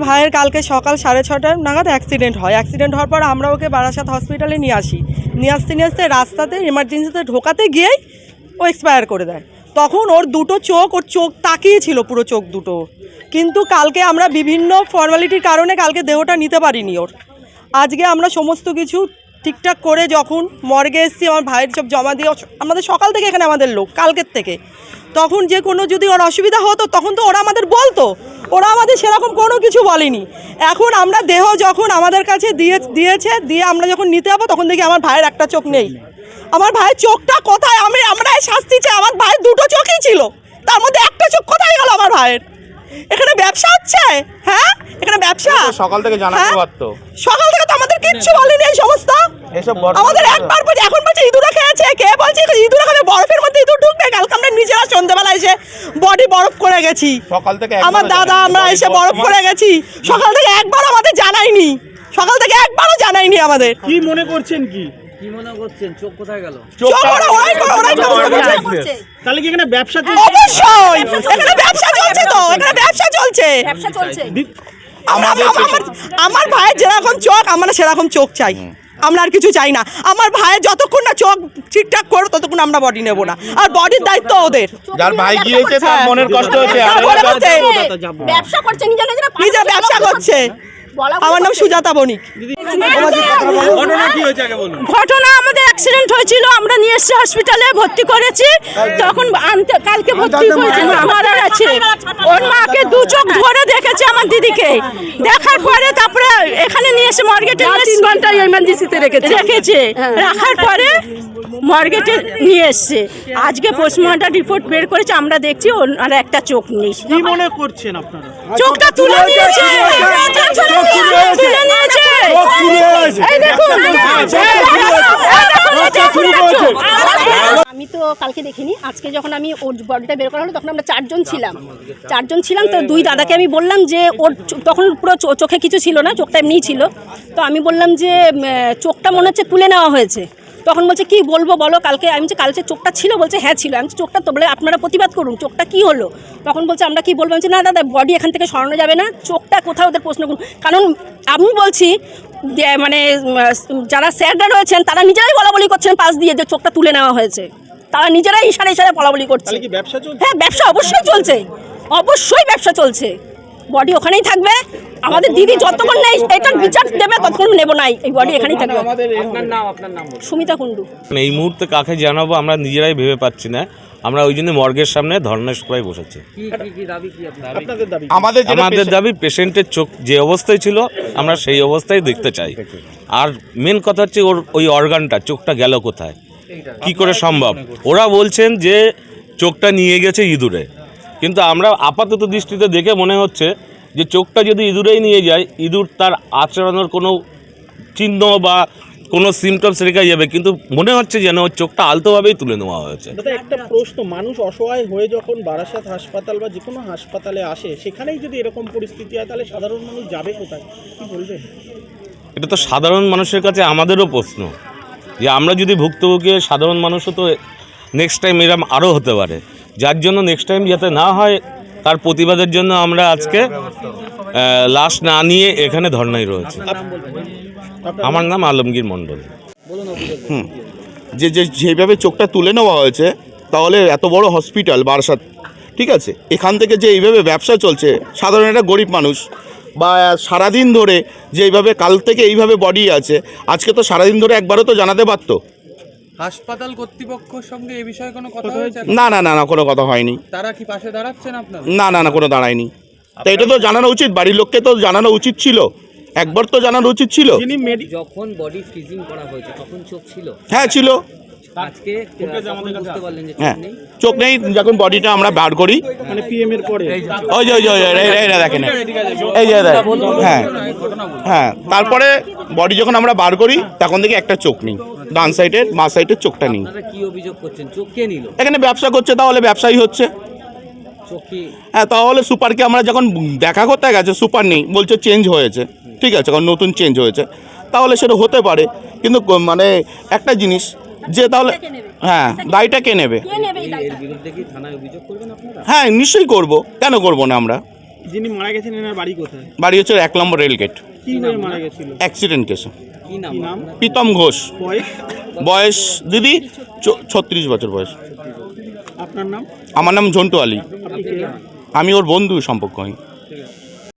ভাইয়ের কালকে সকাল সাড়ে ছটার নাগাদ অ্যাক্সিডেন্ট হয়। অ্যাক্সিডেন্ট হওয়ার পর আমরা ওকে বারাসাত হসপিটালে নিয়ে আসি। নিয়ে আসতে নিয়ে আসতে রাস্তাতে এমার্জেন্সিতে ঢোকাতে গিয়েই ও এক্সপায়ার করে দেয়। তখন ওর দুটো চোখ, ওর চোখ তাকিয়েছিল পুরো চোখ দুটো। কিন্তু কালকে আমরা বিভিন্ন ফর্মালিটির কারণে কালকে দেহটা নিতে পারিনি ওর। আজকে আমরা সমস্ত কিছু ঠিকঠাক করে যখন মর্গে এসেছি, আমার ভাইয়ের সব জমা দিয়ে, আমাদের সকাল থেকে এখানে আমাদের লোক, কালকের থেকে। তখন যে কোনো যদি ওর অসুবিধা হতো তখন তো ওরা আমাদের বলতো। ওরা আমাদের সেরকম কোনো কিছু বলেনি। এখন আমরা দেহ যখন আমাদের কাছে দিয়ে দিয়েছে দিয়ে আমরা যখন নিতে যাব তখন দেখি আমার ভাইয়ের একটা চোখ নেই। আমার ভাইয়ের চোখটা কোথায়? আমি আমরা শাস্তি চাই। আমার ভাইয়ের দুটো চোখই ছিল। তার মধ্যে একটা চোখ কোথায় গেল আমার ভাইয়ের? এখানে ব্যবসা হচ্ছে? হ্যাঁ? এখানে ব্যবসা? সকাল থেকে জানাতে হ্যাঁ? পারতো। সকাল থেকে তো আমাদের কিচ্ছু বলেনি এই সমস্ত। এসব আমাদের একবার বলছে এখন বলছে ইঁদুরে খেয়েছে। কে বলছে? ইঁদুরে খাবে বরফের মধ্যে ইঁদুর ঢুকবে কালকে আমরা নিজেরা সন্ধ্যাবেলা এসে বডি বরফ করে গেছি। সকাল থেকে আমার দাদা আমরা এসে বরফ করে গেছি। সকাল থেকে একবার আমাদের জানাইনি সকাল থেকে একবারও জানাইনি আমাদের। কি মনে করছেন কি? কি মনে করছেন? চোখ কোথায় গেল? চোখ ওরা ওরাই করে- ওরাই করে- তাহলে কি এখানে ব্যবসা চলছে? অবশ্যই! এখানে ব্যবসা চলছে তো এখানে ব্যবসা চলছে। ব্যবসা চলছে। আমার- আমার- আমার ভাইয়ের যেরকম চোখ আমরা সেরকম চোখ চাই। আমরা আর কিছু চাই না। আমার ভাইয়ের যতক্ষণ না চোখ ঠিকঠাক করো ততক্ষণ আমরা বডি নেব না। আর বডির দায়িত্ব ওদের। যার ভাই গিয়েছে তার মনের কষ্ট হচ্ছে ব্যবসা করছে। নিজে নিজে নিজে ব্যবসা করছে। আমার নাম সুজাতা বণিক। ঘটনা কি হয়েছে আগে বলুন। ঘটনা আমাদের অ্যাক্সিডেন্ট হয়েছিল আমরা নিয়ে এসেছি হসপিটালে ভর্তি করেছি। তখন আনতে কালকে ভর্তি করেছি মারা গেছে। ওর মাকে দু চোখ ধরে দেখেছে আমার দিদিকে। দেখার পরে তারপরে এখানে নিয়ে এসে মর্গেটে তিন ঘণ্টা এমার্জেন্সিতে রেখেছে। রেখেছে। রাখার পরে মর্গেটে নিয়ে এসছে। আজকে পোস্টমর্টম রিপোর্ট বের করেছে আমরা দেখছি ওর একটা চোখ নেই। কি মনে করছেন আপনারা? চোখটা তুলে নিয়েছে! তুলে নিয়েছে এই দেখুন! আমি তো কালকে দেখিনি। আজকে যখন আমি ওর বডিটা বের করা হলো তখন আমরা চারজন ছিলাম। চারজন ছিলাম তো দুই দাদাকে আমি বললাম যে ওর তখন পুরো চো- চোখে কিছু ছিল না চোখটা এমনিই ছিল। তো আমি বললাম যে চোখটা মনে হচ্ছে তুলে নেওয়া হয়েছে। তখন বলছে কি বলব বলো? কালকে আমি বলছি কালকে চোখটা ছিল বলছে হ্যাঁ ছিল। আমি চোখটা তো বলে আপনারা প্রতিবাদ করুন চোখটা কি হলো? তখন বলছে আমরা কি বলব? আমি না দাদা বডি এখান থেকে সরানো যাবে না চোখটা কোথাও ওদের প্রশ্ন করুন। কারণ আমি বলছি যে মানে যারা স্যাররা রয়েছেন তারা নিজেরাই বলা বলি করছেন পাশ দিয়ে যে চোখটা তুলে নেওয়া হয়েছে। তারা নিজেরাই ইশারা ইশারা বলা বলি করছে ব্যবসা হ্যাঁ ব্যবসা অবশ্যই চলছে। অবশ্যই ব্যবসা চলছে। বডি ওখানেই থাকবে। আমাদের দিদি যতক্ষণ নেই এটার বিচার দেবে ততক্ষণ নেব নাই এই বডি এখানেই থাকবে। আপনার নাম আপনার নাম সুমিতা কুণ্ডু। এই মুহূর্তে কাকে জানাব আমরা নিজেরাই ভেবে পাচ্ছি না। আমরা ওই জন্য মর্গের সামনে ধর্ণা সভায় বসেছি। কি কি কি দাবি কি আপনার আপনাদের দাবি আমাদের আমাদের দাবি পেশেন্টের চোখ যে অবস্থায় ছিল আমরা সেই অবস্থায় দেখতে চাই। আর মেন কথা হচ্ছে ওর ওই অর্গানটা চোখটা গেল কোথায়? কি করে সম্ভব? ওরা বলছেন যে চোখটা নিয়ে গেছে ইঁদুরে। কিন্তু আমরা আপাতত দৃষ্টিতে দেখে মনে হচ্ছে যে চোখটা যদি ইঁদুরেই নিয়ে যায় ইঁদুর তার আচরণের কোনো চিহ্ন বা কোনো সিমটমস রেখে যাবে। কিন্তু মনে হচ্ছে যেন ওর চোখটা আলতোভাবেই তুলে নেওয়া হয়েছে। একটা প্রশ্ন মানুষ অসহায় হয়ে যখন বারাসাত হাসপাতাল বা যে কোনো হাসপাতালে আসে সেখানেই যদি এরকম পরিস্থিতি হয় তাহলে সাধারণ মানুষ যাবে কোথায়? কি বলবেন? এটা তো সাধারণ মানুষের কাছে আমাদেরও প্রশ্ন যে আমরা যদি ভুক্তভোগী সাধারণ মানুষও তো নেক্সট টাইম এরম আরও হতে পারে। যার জন্য নেক্সট টাইম যাতে না হয়, তার প্রতিবাদের জন্য আমরা আজকে লাশ না নিয়ে এখানে ধর্নায় রয়েছে। আমার নাম আলমগীর মণ্ডল। যে যে, যেভাবে চোখটা তুলে নেওয়া হয়েছে, তাহলে এত বড় হসপিটাল বারাসাত, ঠিক আছে? এখান থেকে যে এইভাবে ব্যবসা চলছে, সাধারণ একটা গরিব মানুষ, বা সারাদিন ধরে যে এইভাবে কাল থেকে এইভাবে বডি আছে, আজকে তো সারাদিন ধরে একবারও তো জানাতে পারতো হাসপাতাল কর্তৃপক্ষের সঙ্গে এই বিষয়ে কোনো কথা হয়েছে? না না না না কোনো কথা হয়নি। তারা কি পাশে দাঁড়াচ্ছেন আপনার? না না না কোনো দাঁড়ায়নি। তো এটা তো জানানো উচিত বাড়ির লোককে তো জানানো উচিত ছিল। একবার তো জানানো উচিত ছিল। যখন বডি ফ্রিজিং করা হয়েছে তখন চোখ ছিল? হ্যাঁ ছিল। আজকে বুঝতে পারলেন যে হ্যাঁ চোখ নেই। যখন বডিটা আমরা বার করি। মানে পিএম এর পরে। ওই যে ওই যে ওই যে, এই এই না দেখেন। এই যে হ্যাঁ হ্যাঁ তারপরে বডি যখন আমরা বার করি তখন দেখি একটা চোখ নেই। ডান সাইডের মা সাইডের চোখটা নেই। কি অভিযোগ করছেন? চোখ কে নিল? এখানে ব্যবসা করছে তাহলে ব্যবসায়ী হচ্ছে। হ্যাঁ তাহলে সুপারকে আমরা যখন দেখা করতে গেছে সুপার নেই বলছে চেঞ্জ হয়েছে। ঠিক আছে কারণ নতুন চেঞ্জ হয়েছে। তাহলে সেটা হতে পারে। কিন্তু মানে একটা জিনিস যে তাহলে হ্যাঁ দায়টা কে নেবে? কে নেবে এই দায়িত্ব? এর বিরুদ্ধে কি থানায় অভিযোগ করবেন আপনারা? হ্যাঁ নিশ্চয়ই করব। কেন করব না আমরা? যিনি মারা গেছেন এনার বাড়ি কোথায়? বাড়ি হচ্ছে এক নম্বর রেলগেট মারা গেছিল? অ্যাক্সিডেন্ট কেসে। কি নাম কি নাম? প্রীতম ঘোষ। বয়স? বয়স দিদি ছত্রিশ বছর বয়স। আপনার নাম? আমার নাম ঝন্টু আলী। আমি ওর বন্ধু সম্পর্ক হই ঠিক আছে।